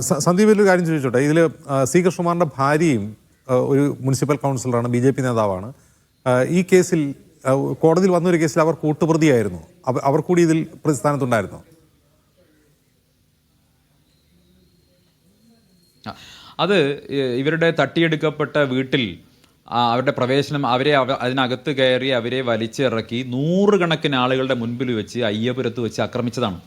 സന്ദീപ് ഒരു കാര്യം ചോദിച്ചോട്ടെ. ഇതിൽ സി കൃഷ്ണകുമാറിന്റെ ഭാര്യയും ഒരു മുനിസിപ്പൽ കൗൺസിലറാണ് ബി ജെ പി നേതാവാണ്. ഈ കേസിൽ കോടതിയിൽ വന്നൊരു കേസിൽ അവർ കൂട്ടുപ്രതിയായിരുന്നു. അവർ കൂടി ഇതിൽ പ്രതിസ്ഥാനത്തുണ്ടായിരുന്നു? അത് ഇവരുടെ തട്ടിയെടുക്കപ്പെട്ട വീട്ടിൽ അവരുടെ പ്രവേശനം അവരെ അവ- അതിനകത്ത് കയറി അവരെ വലിച്ചിറക്കി നൂറുകണക്കിന് ആളുകളുടെ മുൻപിൽ വെച്ച് അയ്യപുരത്ത് വെച്ച് ആക്രമിച്ചതാണ്.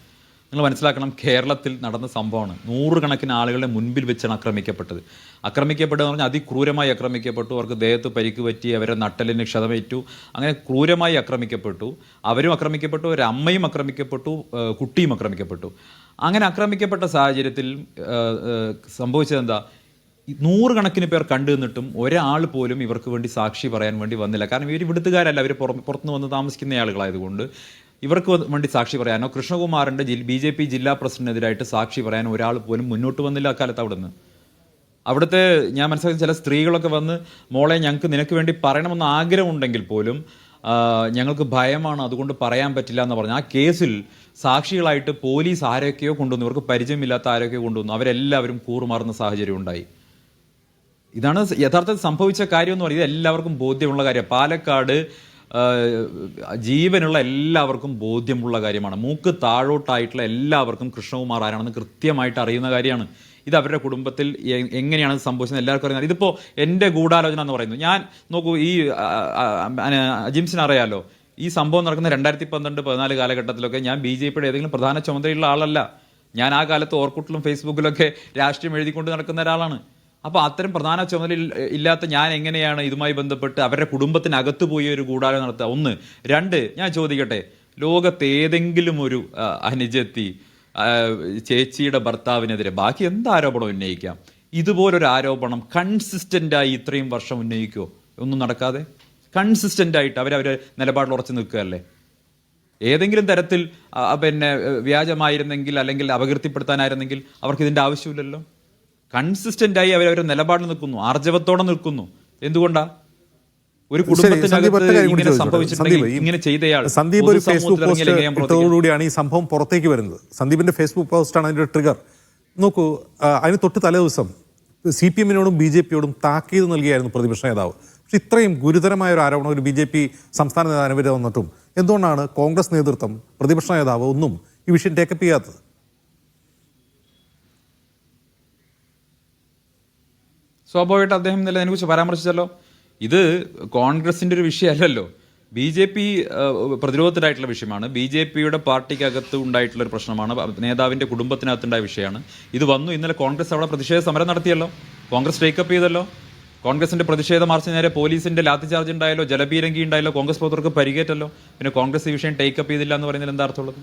നിങ്ങൾ മനസ്സിലാക്കണം കേരളത്തിൽ നടന്ന സംഭവമാണ്. നൂറുകണക്കിന് ആളുകളുടെ മുൻപിൽ വെച്ചാണ് ആക്രമിക്കപ്പെട്ടത്. ആക്രമിക്കപ്പെട്ടതെന്ന് പറഞ്ഞാൽ അതിക്രൂരമായി ആക്രമിക്കപ്പെട്ടു അവർക്ക് ദേഹത്ത് പരിക്ക് പറ്റി അവരെ നട്ടലിന് ക്ഷതമേറ്റു അങ്ങനെ ക്രൂരമായി ആക്രമിക്കപ്പെട്ടു. അവരും ആക്രമിക്കപ്പെട്ടു ഒരു അമ്മയും ആക്രമിക്കപ്പെട്ടു കുട്ടിയും ആക്രമിക്കപ്പെട്ടു. അങ്ങനെ ആക്രമിക്കപ്പെട്ട സാഹചര്യത്തിൽ ഏഹ്, ഏഹ്, സംഭവിച്ചത് എന്താ? ഈ നൂറുകണക്കിന് പേർ കണ്ടു നിന്നിട്ടും ഒരാൾ പോലും ഇവർക്ക് വേണ്ടി സാക്ഷി പറയാൻ വേണ്ടി വന്നില്ല. കാരണം ഇവർ ഇവിടുത്തുകാരല്ല അവർ പുറത്തുനിന്ന് വന്ന് താമസിക്കുന്ന ആളുകളായതുകൊണ്ട്. ഇവർക്ക് വേണ്ടി സാക്ഷി പറയാനോ? കൃഷ്ണകുമാറിന്റെ ബി ജെ പി ജില്ലാ പ്രസിഡന്റിനെതിരായിട്ട് സാക്ഷി പറയാൻ ഒരാൾ പോലും മുന്നോട്ട് വന്നില്ല അക്കാലത്ത് അവിടുന്ന്. അവിടുത്തെ ഞാൻ മനസ്സിലാക്കി ചില സ്ത്രീകളൊക്കെ വന്ന് മോളെ ഞങ്ങൾക്ക് നിനക്ക് വേണ്ടി പറയണമെന്ന് ആഗ്രഹമുണ്ടെങ്കിൽ പോലും ഞങ്ങൾക്ക് ഭയമാണ് അതുകൊണ്ട് പറയാൻ പറ്റില്ല എന്ന് പറഞ്ഞു ആ കേസിൽ സാക്ഷികളായിട്ട് പോലീസ് ആരൊക്കെയോ കൊണ്ടുവന്നു. ഇവർക്ക് പരിചയമില്ലാത്ത ആരൊക്കെയോ കൊണ്ടുവന്നു. അവരെല്ലാവരും കൂറുമാറുന്ന സാഹചര്യം ഉണ്ടായി. ഇതാണ് യഥാർത്ഥത്തിൽ സംഭവിച്ച കാര്യം എന്ന് പറയുന്നത്. എല്ലാവർക്കും ബോധ്യമുള്ള കാര്യമാണ്. പാലക്കാട് ജീവനുള്ള എല്ലാവർക്കും ബോധ്യമുള്ള കാര്യമാണ്. മൂക്ക് താഴോട്ടായിട്ടുള്ള എല്ലാവർക്കും കൃഷ്ണകുമാർ ആരാണെന്ന് കൃത്യമായിട്ട് അറിയുന്ന കാര്യമാണ്. ഇത് അവരുടെ കുടുംബത്തിൽ എങ്ങനെയാണ് സംഭവിച്ചത് എല്ലാവർക്കും അറിയുന്നത് ഇതിപ്പോൾ എന്റെ ഗൂഢാലോചന എന്ന് പറയുന്നത് ഞാൻ നോക്കൂ ഈ അജിംസിന് അറിയാലോ. ഈ സംഭവം നടക്കുന്ന രണ്ടായിരത്തി പന്ത്രണ്ട് പതിനാല് കാലഘട്ടത്തിലൊക്കെ ഞാൻ ബി ജെ പിയുടെ ഏതെങ്കിലും പ്രധാന ചുമതലയുള്ള ആളല്ല. ഞാൻ ആ കാലത്ത് ഓർക്കുട്ടിലും ഫേസ്ബുക്കിലൊക്കെ രാഷ്ട്രീയം എഴുതിക്കൊണ്ട് നടക്കുന്ന ഒരാളാണ്. അപ്പോൾ അത്തരം പ്രധാന ചുമതല ഇല്ലാത്ത ഞാൻ എങ്ങനെയാണ് ഇതുമായി ബന്ധപ്പെട്ട് അവരുടെ കുടുംബത്തിനകത്ത് പോയി ഒരു കൂടാരം നടത്തുക? ഒന്ന്. രണ്ട് ഞാൻ ചോദിക്കട്ടെ. ലോകത്ത് ഏതെങ്കിലും ഒരു അനുജത്തി ചേച്ചിയുടെ ഭർത്താവിനെതിരെ ബാക്കി എന്ത് ആരോപണം ഉന്നയിക്കാം? ഇതുപോലൊരു ആരോപണം കൺസിസ്റ്റന്റായി ഇത്രയും വർഷം ഉന്നയിക്കുമോ ഒന്നും നടക്കാതെ. കൺസിസ്റ്റന്റ് ആയിട്ട് അവരവരെ നിലപാടിൽ ഉറച്ചു നിൽക്കുകയല്ലേ? ഏതെങ്കിലും തരത്തിൽ പിന്നെ വ്യാജമായിരുന്നെങ്കിൽ അല്ലെങ്കിൽ അപകീർത്തിപ്പെടുത്താനായിരുന്നെങ്കിൽ അവർക്ക് ഇതിന്റെ ആവശ്യമില്ലല്ലോ? കൺസിസ്റ്റന്റ് ആയി അവർ അവരുടെ നിലപാടിൽ നിൽക്കുന്നു ആർജവത്തോടെ നിൽക്കുന്നു. എന്തുകൊണ്ടാ? ഒരു കുടുംബത്തിന് സന്ദീപ് ഒരു ഫേസ്ബുക്ക് ഈ സംഭവം പുറത്തേക്ക് വരുന്നത്. സന്ദീപിന്റെ ഫേസ്ബുക്ക് പോസ്റ്റാണ് അതിന്റെ ട്രിഗർ നോക്കൂ അതിന് തൊട്ട് തലേ ദിവസം സി പി എമ്മിനോടും ബി ജെ പിയോടും താക്കീത് നൽകിയായിരുന്നു പ്രതിപക്ഷ നേതാവ്. പക്ഷെ ഇത്രയും ഗുരുതരമായ ഒരു ആരോപണം ഒരു ബി ജെ പി സംസ്ഥാന നേതാവിനെതിരെ വന്നിട്ടും. എന്തുകൊണ്ടാണ് കോൺഗ്രസ് നേതൃത്വം പ്രതിപക്ഷ നേതാവ് ഒന്നും ഈ വിഷയം ടേക്കപ്പ് ചെയ്യാത്തത്? സ്വാഭാവികമായിട്ട് അദ്ദേഹം ഇന്നലെ അതിനെക്കുറിച്ച് പരാമർശിച്ചല്ലോ. ഇത് കോൺഗ്രസിന്റെ ഒരു വിഷയമല്ലല്ലോ. ബി ജെ പി പ്രതിരോധത്തിലായിട്ടുള്ള വിഷയമാണ്. ബി ജെ പിയുടെ പാർട്ടിക്കകത്ത് ഉണ്ടായിട്ടുള്ള ഒരു പ്രശ്നമാണ്. നേതാവിന്റെ കുടുംബത്തിനകത്തുണ്ടായ വിഷയമാണ്. ഇത് വന്നു. ഇന്നലെ കോൺഗ്രസ് അവിടെ പ്രതിഷേധ സമരം നടത്തിയല്ലോ. കോൺഗ്രസ് ടേക്കപ്പ് ചെയ്തല്ലോ. കോൺഗ്രസിന്റെ പ്രതിഷേധ മാർച്ച് നേരെ പോലീസിന്റെ ലാത്തി ചാർജ് ഉണ്ടായല്ലോ ജലപീരങ്കി ഉണ്ടായല്ലോ കോൺഗ്രസ് പ്രവർത്തകർക്ക് പരിഗേറ്റല്ലോ പിന്നെ കോൺഗ്രസ് ഈ വിഷയം ടേക്കപ്പ് ചെയ്തില്ല എന്ന് പറയുന്നതിൽ എന്താ അർത്ഥമുള്ളത്?